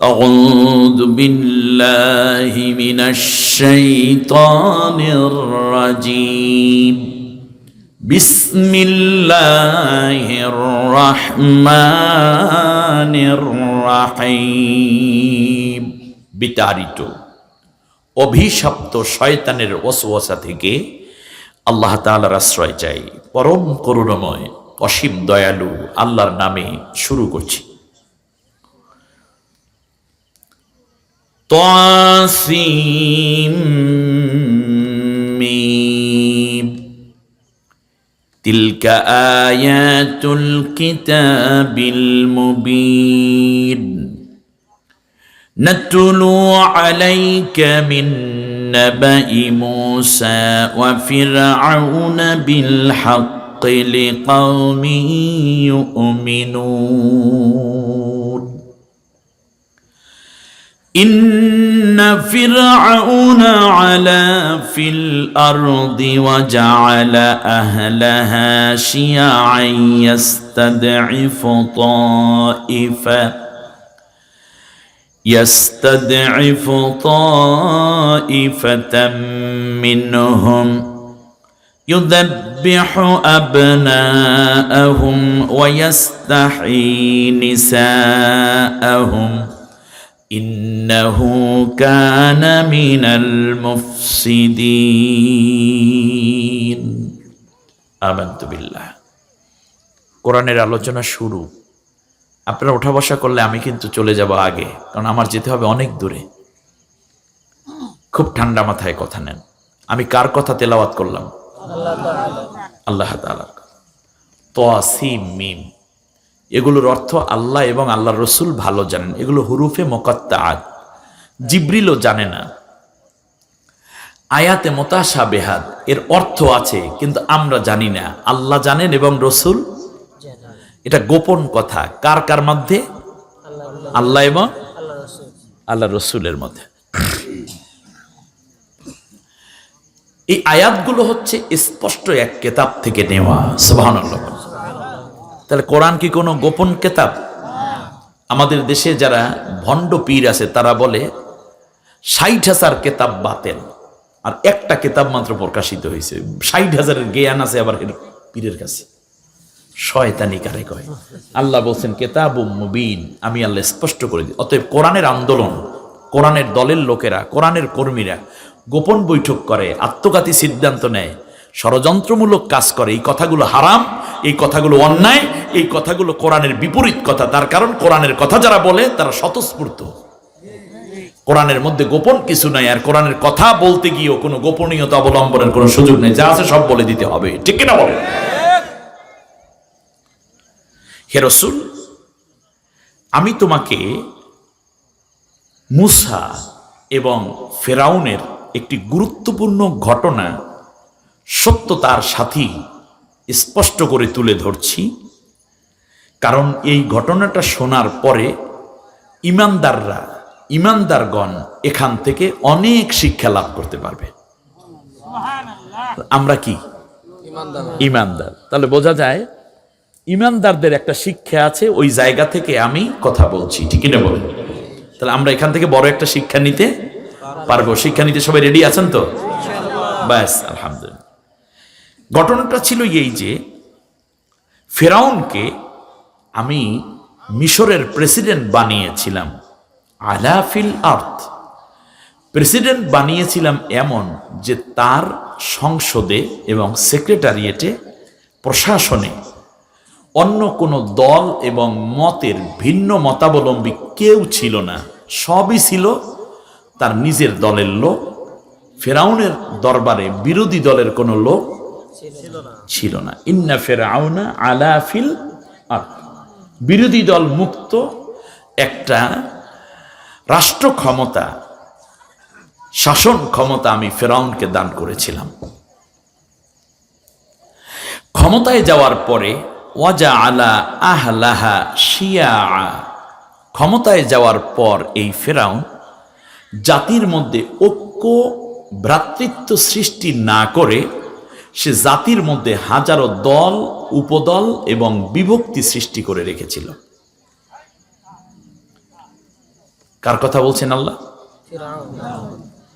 أعوذ بالله من الشيطان الرجيم بسم الله الرحمن الرحيم বিতাড়িত অভিশপ্ত শয়তানের ওসওয়াসা থেকে আল্লাহ তাআলার আশ্রয় চাই পরম করুণাময় অসীম দয়ালু আল্লাহর নামে শুরু করছি طاسيم تلك آيات الكتاب المبين. نتلو عليك من نبأ موسى وفرعون بالحق لقوم يؤمنون. إن فرعون علا في الأرض وجعل أهلها شيعا يستضعف طائفة يستضعف طائفة منهم يذبح أبناءهم ويستحيي نساءهم ইন্নাহু কানা মিনাল মুফসিদিন আমান্তু বিল্লাহ কোরআনের আলোচনা শুরু। আপনারা ওঠা বসা করলে আমি কিন্তু চলে যাব আগে, কারণ আমার যেতে হবে অনেক দূরে। খুব ঠান্ডা মাথায় কথা নেন। আমি কার কথা তেলাওয়াত করলাম? আল্লাহ তালা কথা। তো মিম। এগুলোর অর্থ আল্লাহ এবং আল্লাহ রসুল ভালো জানেন। এগুলো হুরুফে মোকাত্তাআত। জিব্রিলও জানে না। আয়াতে মোতাসা বেহাদ এর অর্থ আছে, কিন্তু আমরা জানি না। আল্লাহ জানেন এবং রসুল এটা গোপন কথা। কার কার মধ্যে? আল্লাহ এবং আল্লাহ রসুলের মধ্যে। এই আয়াতগুলো হচ্ছে স্পষ্ট এক কেতাব থেকে নেওয়া। সুবহানাল্লাহ। তাহলে কোরআন কি কোনো গোপন কেতাব? আমাদের দেশে যারা ভণ্ড পীর আছে, তারা বলে, ষাট হাজার কেতাব বাতেল আর একটা কেতাব মাত্র প্রকাশিত হয়েছে। ষাট হাজারের জ্ঞান আছে আবার পীরের কাছে। শয়তানি কারে কয়? আল্লাহ বলছেন কেতাব মুবিন। আমি আল্লাহ স্পষ্ট করে দিই। অতএব কোরআনের আন্দোলন, কোরআনের দলের লোকেরা, কোরআনের কর্মীরা গোপন বৈঠক করে, আত্মঘাতী সিদ্ধান্ত নেয়। ষড়যন্ত্রমূলক কাজ করে। এই কথাগুলো হারাম, এই কথাগুলো অন্যায়, এই কথাগুলো কোরআনের বিপরীত কথা। তার কারণ কোরআনের কথা যারা বলে, তারা স্বতঃস্ফূর্ত। কোরআনের মধ্যে গোপন কিছু নাই, আর কোরআনের কথা বলতে গিয়েও কোনো গোপনীয়তা অবলম্বনের কোনো সুযোগ নেই। যা আছে সব বলে দিতে হবে। ঠিক কিনা বলে হে রসুল, আমি তোমাকে মুসা এবং ফেরাউনের একটি গুরুত্বপূর্ণ ঘটনা সত্যতার সাথী স্পষ্ট করে তুলে ধরছি। কারণ এই ঘটনাটা শোনার পরে ইমানদাররা ইমানদারগণ এখান থেকে অনেক শিক্ষা লাভ করতে পারবে। আমরা কি? ইমানদার। তাহলে বোঝা যায় ইমানদারদের একটা শিক্ষা আছে ওই জায়গা থেকে আমি কথা বলছি ঠিকই না বলেন? তাহলে আমরা এখান থেকে বড় একটা শিক্ষা নিতে পারব। শিক্ষা নিতে সবাই রেডি আছেন তো? ব্যাস আলহামদুলিল্লাহ। ঘটনাটা ছিল এই যে, ফেরাউনকে আমি মিশরের প্রেসিডেন্ট বানিয়েছিলাম, আলাফিল আর্থ। প্রেসিডেন্ট বানিয়েছিলাম এমন যে তার সংসদে এবং সেক্রেটারিয়েটে, প্রশাসনে অন্য কোনো দল এবং মতের ভিন্ন মতাবলম্বী কেউ ছিল না, সবই ছিল তার নিজের দলের লোক, ফেরাউনের দরবারে বিরোধী দলের কোনো লোক ছিল না। ইন্না ফেরাউনা আলাফিল আর্থ। বিরোধী দল মুক্ত একটা রাষ্ট্র ক্ষমতা, শাসন ক্ষমতা আমি ফেরাউনকে দান করেছিলাম। ক্ষমতায় যাওয়ার পরে, ওয়াজা আলা আহলাহা শিয়া। ক্ষমতায় যাওয়ার পর এই ফেরাউন জাতির মধ্যে ঐক্য, ভ্রাতৃত্ব সৃষ্টি না করে সে জাতির মধ্যে হাজারো দল, উপদল এবং বিভক্তি সৃষ্টি করে রেখেছিল। কার কথা বলছেন আল্লাহ?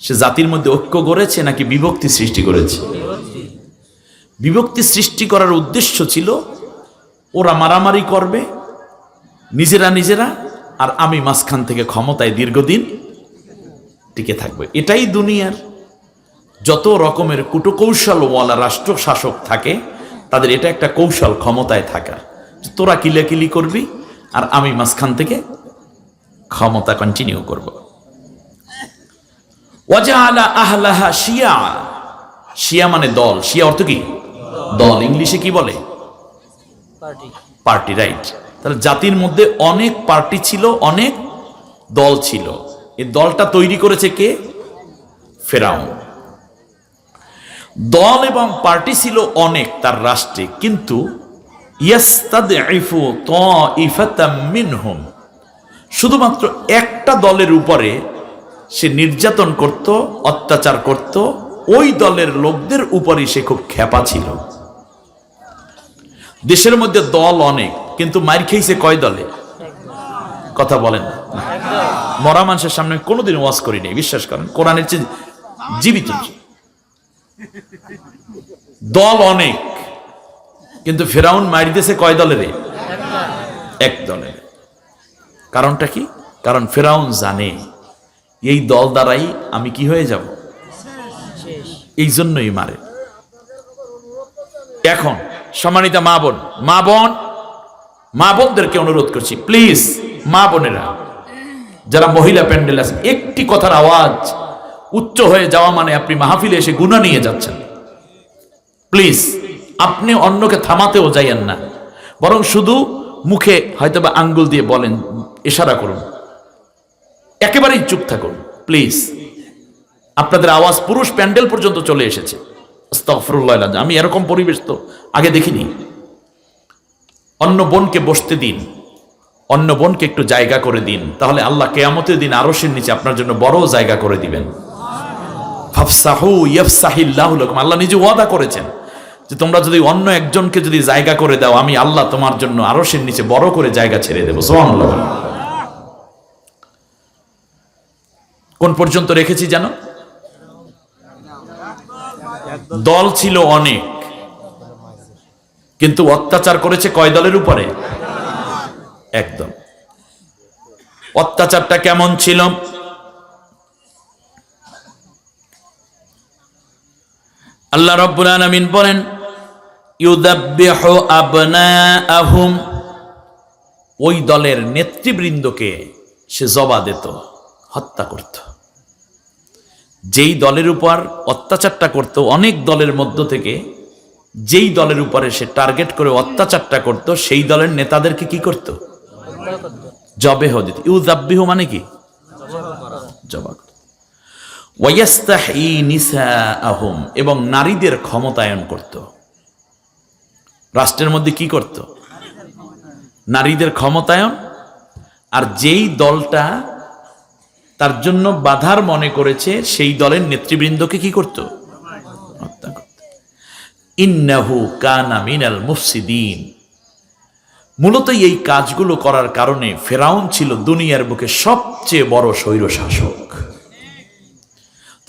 সে জাতির মধ্যে ঐক্য গড়েছে নাকি বিভক্তি সৃষ্টি করেছে? বিভক্তি সৃষ্টি করার উদ্দেশ্য ছিল, ওরা মারামারি করবে, নিজেরা নিজেরা, আর আমি মাঝখান থেকে ক্ষমতায় দীর্ঘদিন টিকে থাকবে। এটাই দুনিয়ার যত রকমের কুটকৌশলওয়ালা রাষ্ট্র শাসক থাকে তাদের এটা একটা কৌশল ক্ষমতায় থাকা। তোরা কিলাকিলি করবি আর আমি মাঝখান থেকে ক্ষমতা কন্টিনিউ করব। ওয়াজাআলা আহলাহা শিয়া। শিয়া মানে দল। শিয়া অর্থ কি? দল। ইংলিশে কি বলে? পার্টি। পার্টি রাইট তাহলে জাতির মধ্যে অনেক পার্টি ছিল অনেক দল ছিল। এই দলটা তৈরি করেছে কে? ফেরাউন। দল এবং পার্টি ছিল অনেক, তার রাষ্ট্রে। কিন্তু শুধুমাত্র একটা দলের উপরে সে নির্যাতন করত, অত্যাচার করত, ওই দলের লোকদের উপরই সে খুব খেপা ছিল। দেশের মধ্যে দল অনেক, কিন্তু মার খেয়েছে কয় দলে? কথা বলেন মরা মানুষের সামনে কোনোদিন ওয়াজ করিনি বিশ্বাস করেন, কোরআনের চেয়ে জীবিত। দল অনেক, কিন্তু ফেরাউন মারিতেছে কয় দলের? এক দলের কারণটা কি? কারণ ফেরাউন জানে, এই দল দ্বারাই আমি কি হয়ে যাব? এই জন্যই মারে। এখন, সম্মানিত মা বোন মা বোন, মা বোনদেরকে অনুরোধ করছি প্লিজ মা বোনেরা, যারা মহিলা প্যান্ডেল আছে, একটি কথার আওয়াজ উচ্চ হয়ে যাওয়া মানে আপনি মাহফিলে এসে গুণা নিয়ে যাচ্ছেন। প্লিজ আপনি অন্যকে থামাতেও যাইয়েন না। বরং শুধু মুখে হয়তোবা আঙ্গুল দিয়ে বলেন, ইশারা করুন। একেবারেই চুপ থাকুন প্লিজ আপনাদের আওয়াজ পুরুষ প্যান্ডেল পর্যন্ত চলে এসেছে। আমি এরকম পরিবেশ তো আগে দেখিনি। অন্য বোনকে বসতে দিন, অন্য বোনকে একটু জায়গা করে দিন, তাহলে আল্লাহ কেয়ামতের দিন আরশের নিচে আপনার জন্য বড় জায়গা করে দিবেন। আল্লাহ নিজে ওয়াদা করেছেন যে তোমরা যদি অন্য একজনকে যদি জায়গা করে দাও, আমি আল্লাহ তোমার জন্য আরশের নিচে বড় করে জায়গা ছেড়ে দেবো। কোন পর্যন্ত রেখেছি জানো? দল ছিল অনেক, কিন্তু অত্যাচার করেছে কয় দলের উপরে? একদম। অত্যাচারটা কেমন ছিল? আল্লাহ রব্বুল আলামিন বলেন ইউদাব্বিহু আবনাআহুম। ওই দলের নেতৃবৃন্দকে সে জবা দিত, হত্যা করত। যেই দলের উপর অত্যাচারটা করত, অনেক দলের মধ্য থেকে যেই দলের উপরে সে টার্গেট করে অত্যাচারটা করত, সেই দলের নেতাদেরকে কি করত? হত্যা করতো জবে হদিত মানে কি? জবা করত ওয়াইয়াস্তাহি নিসাআহুম, এবং নারীদের ক্ষমতায়ন করত। রাষ্ট্রের মধ্যে কি করত? নারীদের ক্ষমতায়ন, আর যেই দলটা তার জন্য বাধার মনে করেছে, সেই দলের নেতৃবৃন্দকে কি করত? হত্যা করত। ইন্নাহু কানা মিনাল মুফসিদিন। মূলত এই কাজগুলো করার কারণে ফেরাউন ছিল দুনিয়ার বুকে সবচেয়ে বড় স্বৈর শাসক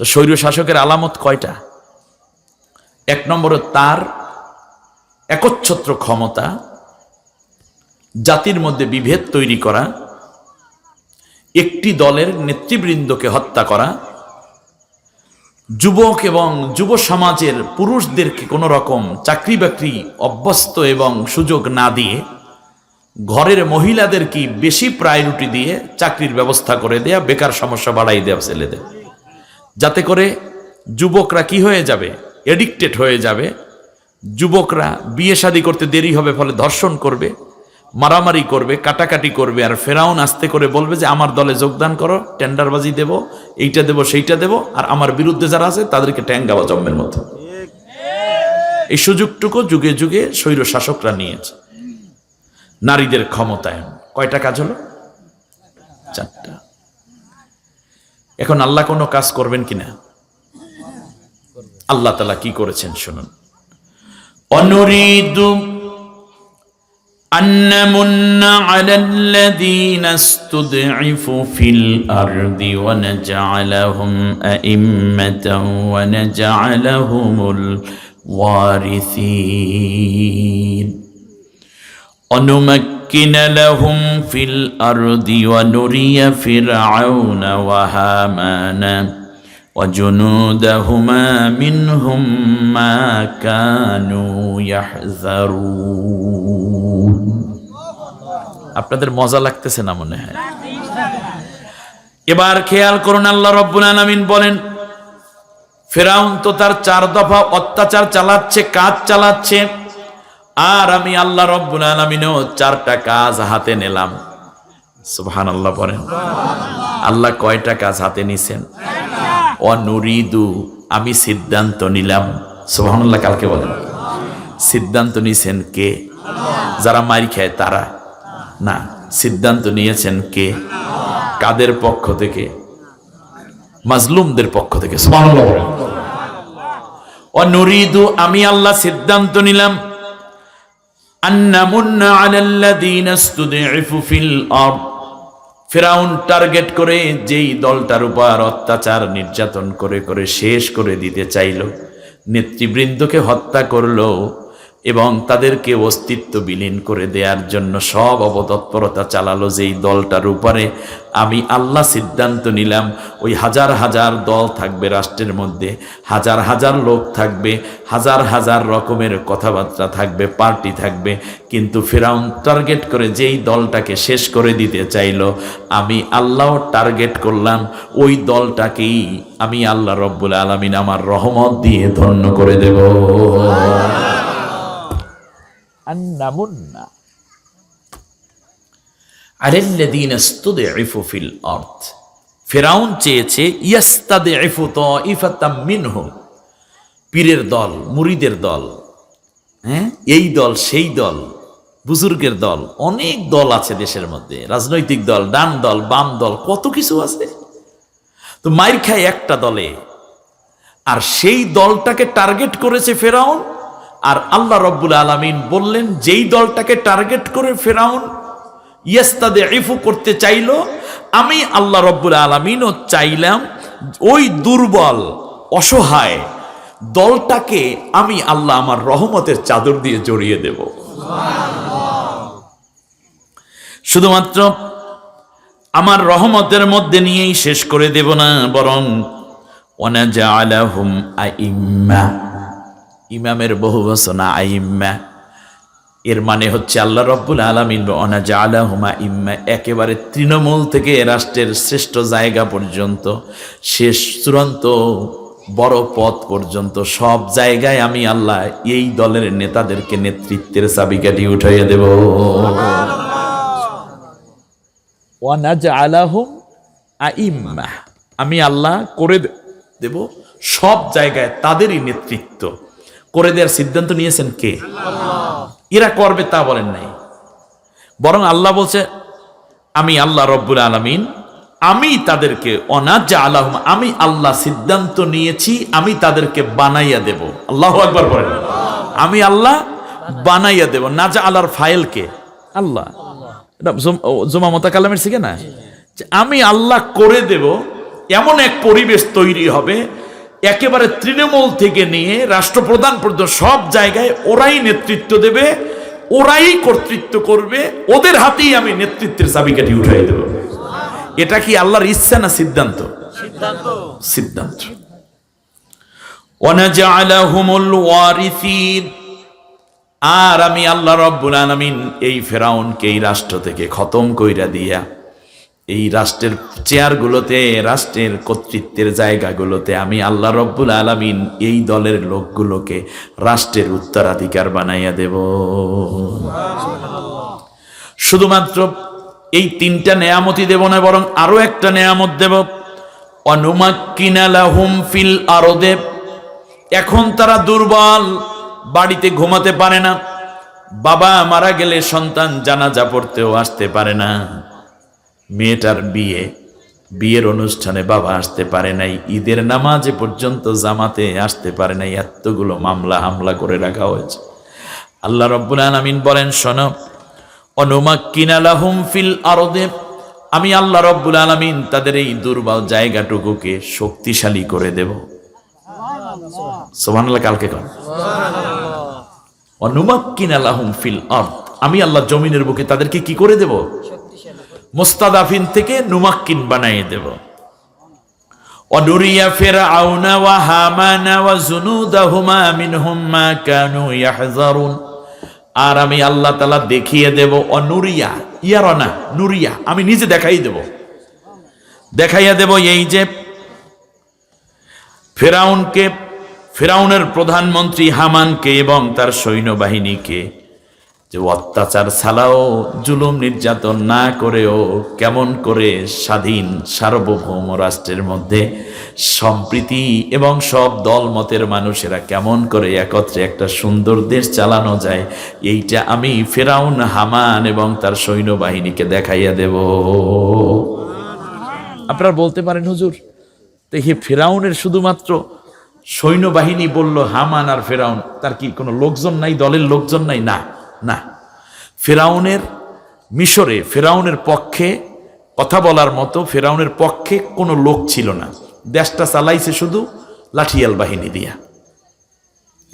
তো স্বৈর শাসকের আলামত কয়টা? এক নম্বরে তার একচ্ছত্র ক্ষমতা, জাতির মধ্যে বিভেদ তৈরি করা, একটি দলের নেতৃবৃন্দকে হত্যা করা, যুবক এবং যুব সমাজের পুরুষদেরকে কোনো রকম চাকরি বাকরি অভ্যস্ত এবং সুযোগ না দিয়ে, ঘরের মহিলাদেরকে বেশি প্রায়োরিটি দিয়ে চাকরির ব্যবস্থা করে দেয়া, বেকার সমস্যা বাড়াই দেওয়া ছেলেদের যাতে করে যুবকরা কি হয়ে যাবে? এডিক্টেড হয়ে যাবে। যুবকরা বিয়ে শাদী করতে দেরি হবে ফলে ধর্ষণ করবে, মারামারি করবে, কাটাকাটি করবে আর ফেরাউন আস্তে করে বলবে যে, আমার দলে যোগদান করো, টেন্ডারবাজি দেব, এইটা দেব, সেইটা দেব আর আমার বিরুদ্ধে যারা আছে তাদেরকে ট্যাঙ্গাবা জম্মের মতো। এই সুযোগটুকু যুগে যুগে স্বৈর শাসকরা নিয়েছে। নারীদের ক্ষমতায়ন। কয়টা কাজ হলো? চারটা। এখন আল্লাহ কোনো কাজ করবেন কিনা আল্লাহ তালা কি করেছেন শুনুন অনুরিদু أن من على الذين استضعفوا في الأرض ونجعلهم أئمة ونجعلهم الوارثين ونمكن لهم في الأرض ونري فرعون وهامان وجنودهما منهم ما كانوا يحذرون আপনাদের মজা লাগতেছে না মনে হয় এবার খেয়াল করুন আল্লাহ রব্বুল আলামিন বলেন ফেরাউন তো তার চার দফা অত্যাচার চালাচ্ছে কাজ চালাচ্ছে আর আমি আল্লাহ রব্বুল আলমিনও চারটা কাজ হাতে নিলাম। সুবহান আল্লাহ বলেন আল্লাহ কয়টা কাজ হাতে নিছেন? অনুরিদু, আমি সিদ্ধান্ত নিলাম। সুবহানাল্লাহ কালকে বলেন। সিদ্ধান্ত নিছেন কে? যারা মারি খায় তারা। না, সিদ্ধান্ত নিয়েছেন কে? কাদের পক্ষ থেকে? মাজলুমদের পক্ষ থেকে। সুবহানাল্লাহ বলেন অনুরিদু, আমি আল্লাহ সিদ্ধান্ত নিলাম। আন্নামুন্না আলাল্লাযীনা ইসতুদঈফু ফিল আরদ। ফেরাউন টার্গেট করে যেই দলটার উপর অত্যাচার নির্যাতন করে করে শেষ করে দিতে চাইল, নেতৃবৃন্দকে হত্যা করল এবং তাদেরকে অস্তিত্ব বিলীন করে দেওয়ার জন্য সব অবতৎপরতা চালালো যেই দলটার উপরে। আমি আল্লাহ সিদ্ধান্ত নিলাম, ওই হাজার হাজার দল থাকবে রাষ্ট্রের মধ্যে, হাজার হাজার লোক থাকবে, হাজার হাজার রকমের কথাবার্তা থাকবে, পার্টি থাকবে, কিন্তু ফেরাউন টার্গেট করে যেই দলটাকে শেষ করে দিতে চাইলো, আমি আল্লাহ টার্গেট করলাম, ওই দলটাকেই আমি আল্লাহ রব্বুল আলমিন আমার রহমত দিয়ে ধন্য করে দেব। ফিল আরদ। ফেরাউন চেয়েছে মিনহুম। পীরের দল, মুরিদের দল হ্যাঁ? এই দল, সেই দল, বুজুর্গের দল, অনেক দল আছে দেশের মধ্যে। রাজনৈতিক দল, ডান দল, বাম দল, কত কিছু আছে। তো মাইর খায় একটা দলে। আর সেই দলটাকে টার্গেট করেছে ফেরাউন আর আল্লাহ রব্বুল আলমিন বললেন, যেই দলটাকে টার্গেট করে ফেরাউন ইয়েস্তাদে ইফু করতে চাইলো, আমি আল্লাহ রব্বুল আলমিনও চাইলাম ওই দুর্বল, অসহায় দলটাকে আমি আল্লাহ আমার রহমতের চাদর দিয়ে জড়িয়ে দেব। শুধুমাত্র আমার রহমতের মধ্যে নিয়েই শেষ করে দেব না, বরং ওয়ানাজাআলাহুম আইম্মা। ইমামের বহু বচনা আইম্মা। এর মানে হচ্ছে আল্লাহ রব্বুল আলমিন অনাজাআলাহুমা ইম্মা একেবারে তৃণমূল থেকে রাষ্ট্রের শ্রেষ্ঠ জায়গা পর্যন্ত শেষ চূড়ান্ত বড় পথ পর্যন্ত সব জায়গায় আমি আল্লাহ এই দলের নেতাদেরকে নেতৃত্বের চাবিকাঠি উঠাইয়া দেব। ওয়ানাজাআলাহুম আইম্মা। আমি আল্লাহ করে দেব সব জায়গায় তাদেরই নেতৃত্ব। করে দেওয়ার সিদ্ধান্ত নিয়েছেন কে? এরা করবে তা বলেন নাই। বরং আল্লাহ বলছে, আমি আল্লাহ রব্বুল আলমিন, আমি তাদেরকে অনাজ্জা আল্লাহ আমি আল্লাহ সিদ্ধান্ত নিয়েছি, আমি তাদেরকে বানাইয়া দেব। আল্লাহ একবার বলেন। আমি আল্লাহ বানাইয়া দেব। নাজা আল্লাহর ফাইলকে আল্লাহ। এটা জুম- মতা কালামের শিখে না? আমি আল্লাহ করে দেব, এমন এক পরিবেশ তৈরি হবে একেবারে তৃণমূল থেকে নিয়ে রাষ্ট্রপ্রধান পর্যন্ত সব জায়গায় ওরাই নেতৃত্ব দেবে ওরাই কর্তৃত্ব করবে ওদের হাতেই আমি নেতৃত্বের চাবিকাঠি উঠাই দেব। এটা কি আল্লাহর ইচ্ছা না সিদ্ধান্ত? সিদ্ধান্ত। আর আমি আল্লাহ রব্বুল আলামিন এই ফেরাউনকে এই রাষ্ট্র থেকে খতম কইরা দিয়া এই রাষ্ট্রের চেয়ারগুলোতে, রাষ্ট্রের কর্তৃত্বের জায়গাগুলোতে আমি আল্লাহ রব্বুল আলামিন এই দলের লোকগুলোকে রাষ্ট্রের উত্তরাধিকার বানাইয়া দেব। শুধুমাত্র এই তিনটা নেয়ামতি দেব না, বরং আরও একটা নেয়ামত দেব। ফিল আরদেব এখন তারা দুর্বল, বাড়িতে ঘুমাতে পারে না, বাবা মারা গেলে সন্তান জানাজা পড়তেও আসতে পারে না। মেয়েটার বিয়ে, বিয়ের অনুষ্ঠানে বাবা আসতে পারে নাই, ঈদের নামাজে পর্যন্ত জামাতে আসতে পারে নাই, এতগুলো মামলা হামলা করে রাখা হয়েছে। আল্লাহ রব্বুল আলামিন বলেন, শোনো, অনুমাক্কিনা লাহুম ফিল আরদে, আমি আল্লাহ রব্বুল আলামিন তাদের এই দুর্বল জায়গাটুকুকে শক্তিশালী করে দেব। সুবহানাল্লাহ, কালকে কন অনুমাক্কিনা লাহুম ফিল আরদ, আমি আল্লাহ জমিনের বুকে তাদেরকে কি করে দেব? মুস্তাদাফিন থেকে নুমাক্কিন বানিয়ে দেব ونري فرعون وهامان وزنودهما منهم ما كانوا يحذرون আর আমি আল্লাহ তালা দেখিয়ে দেব অনুরিয়া ইয়ারনা নুরিয়া আমি নিজে দেখাই দেব দেখাইয়া দেব এই যে ফেরাউনকে ফেরাউনের প্রধানমন্ত্রী হামানকে এবং তার সৈন্যবাহিনীকে যে অত্যাচার ছাড়াও জুলুম নির্যাতন না করেও কেমন করে স্বাধীন সার্বভৌম রাষ্ট্রের মধ্যে সম্প্রীতি এবং সব দলমতের মানুষেরা কেমন করে একত্রে একটা সুন্দর দেশ চালানো যায়, এইটা আমি ফেরাউন, হামান এবং তার সৈন্যবাহিনীকে দেখাইয়া দেব। আপনারা বলতে পারেন, হুজুর দেখি ফেরাউনের শুধুমাত্র সৈন্যবাহিনী বলল হামান আর ফেরাউন, তার কি কোনো লোকজন নাই, দলের লোকজন নাই? না। না। ফেরাউনের মিশরে, ফেরাউনের পক্ষে কথা বলার মতো ফেরাউনের পক্ষে কোনো লোক ছিল না। দেশটা চালাইছে শুধু লাঠিয়াল বাহিনী দিয়া।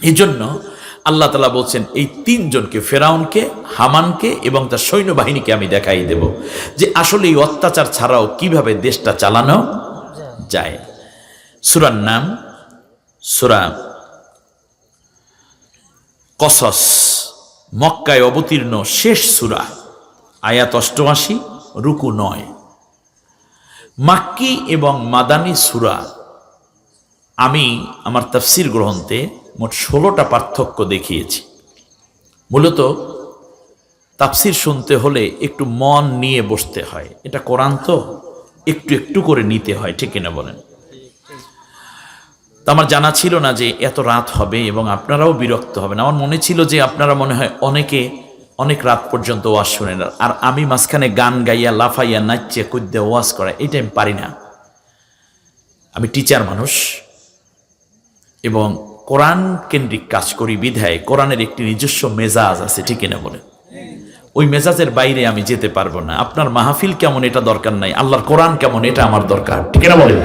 এই জন্য আল্লাহ তালা বলছেন, এই তিনজনকে, ফেরাউনকে, হামানকে এবং তার সৈন্যবাহিনীকে আমি দেখাই দেব যে আসলে এই অত্যাচার ছাড়াও কীভাবে দেশটা চালানো যায়। সুরার নাম, সুরা কসস। মক্কায় অবতীর্ণ শেষ সুরা, আয়াত অষ্টআশি, রুকু নয়। মাক্কি এবং মাদানী সুরা, আমি আমার তাফসির গ্রন্থে মোট ষোলোটা পার্থক্য দেখিয়েছি। মূলত তাফসির শুনতে হলে একটু মন নিয়ে বসতে হয়। এটা কোরআন তো, একটু একটু করে নিতে হয়, ঠিক কিনা বলেন? তো আমার জানা ছিল না যে এত রাত হবে এবং আপনারাও বিরক্ত হবেন আমার মনে ছিল যে আপনারা মনে হয় অনেকে অনেক রাত পর্যন্ত ওয়াজ শোনেন। আর আমি মাঝখানে গান গাইয়া, লাফাইয়া নাচিয়ে কুদ্দে ওয়াজ করা এটা আমি পারি না। আমি টিচার মানুষ এবং কোরআন কেন্দ্রিক কাজ করি বিধায়, কোরআনের একটি নিজস্ব মেজাজ আছে, ঠিক কিনা বলেন? ওই মেজাজের বাইরে আমি যেতে পারব না। আপনার মাহফিল কেমন, এটা দরকার নাই। আল্লাহর কোরআন কেমন, এটা আমার দরকার, ঠিক না বলেন?